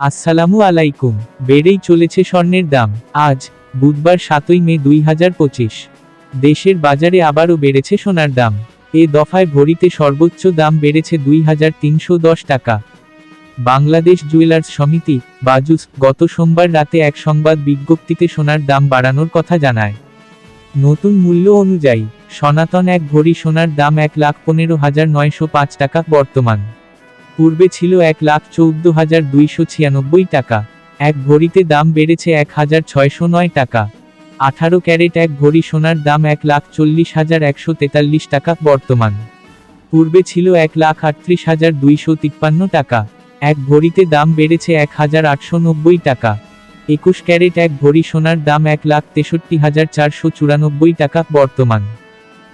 আসসালামু আলাইকুম। বেড়েই চলেছে স্বর্ণের দাম। আজ, বুধবার সাতই মে দুই হাজার পঁচিশ। দেশের বাজারে আবারও বেড়েছে সোনার দাম। এ দফায় ভরিতে সর্বোচ্চ দাম বেড়েছে দুই হাজার তিনশো দশ টাকা। বাংলাদেশ জুয়েলার্স সমিতি বাজুস গত সোমবার রাতে এক সংবাদ বিজ্ঞপ্তিতে সোনার দাম বাড়ানোর কথা জানায়। নতুন মূল্য অনুযায়ী, সনাতন এক ভরি সোনার দাম এক লাখ পনেরো হাজার নয়শো পাঁচ টাকা বর্তমান। পূর্বে ছিল এক লাখ চৌদ্দ হাজার দুইশো ছিয়ানব্বই টাকা। এক ভরিতে দাম বেড়েছে এক হাজার ছয়শো নয় টাকা। আঠারো ক্যারেট এক ভরি সোনার দাম এক লাখ চল্লিশ হাজার একশো তেতাল্লিশ টাকা বর্তমান। পূর্বে ছিল এক লাখ আটত্রিশ হাজার দুইশো তিপ্পান্ন টাকা। এক ভরিতে দাম বেড়েছে এক হাজার আটশো নব্বই টাকা। একুশ ক্যারেট এক ভরি সোনার দাম এক লাখ তেষট্টি হাজার চারশো চুরানব্বই টাকা বর্তমান।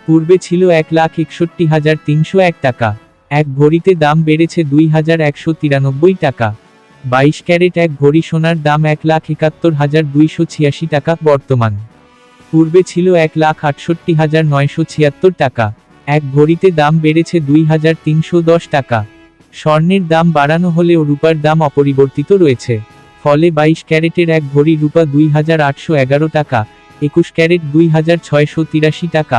পূর্বে ছিল এক লাখ একষট্টি হাজার তিনশো এক টাকা। এক ভরিতে দাম বেড়েছে দুই হাজার একশো তিরানব্বই টাকা। বাইশ ক্যারেট এক ভরি সোনার দাম এক লাখ একাত্তর হাজার দুইশো ছিয়াশি টাকা বর্তমান। পূর্বে ছিল এক লাখ আটষট্টি হাজার নয়শো ছিয়াত্তর টাকা। এক ভরিতে দাম বেড়েছে দুই হাজার তিনশো দশ টাকা। স্বর্ণের দাম বাড়ানো হলেও রূপার দাম অপরিবর্তিত রয়েছে। ফলে বাইশ ক্যারেটের এক ভরি রূপা দুই হাজার আটশো এগারো টাকা, একুশ ক্যারেট দুই হাজার ছয়শো তিরাশি টাকা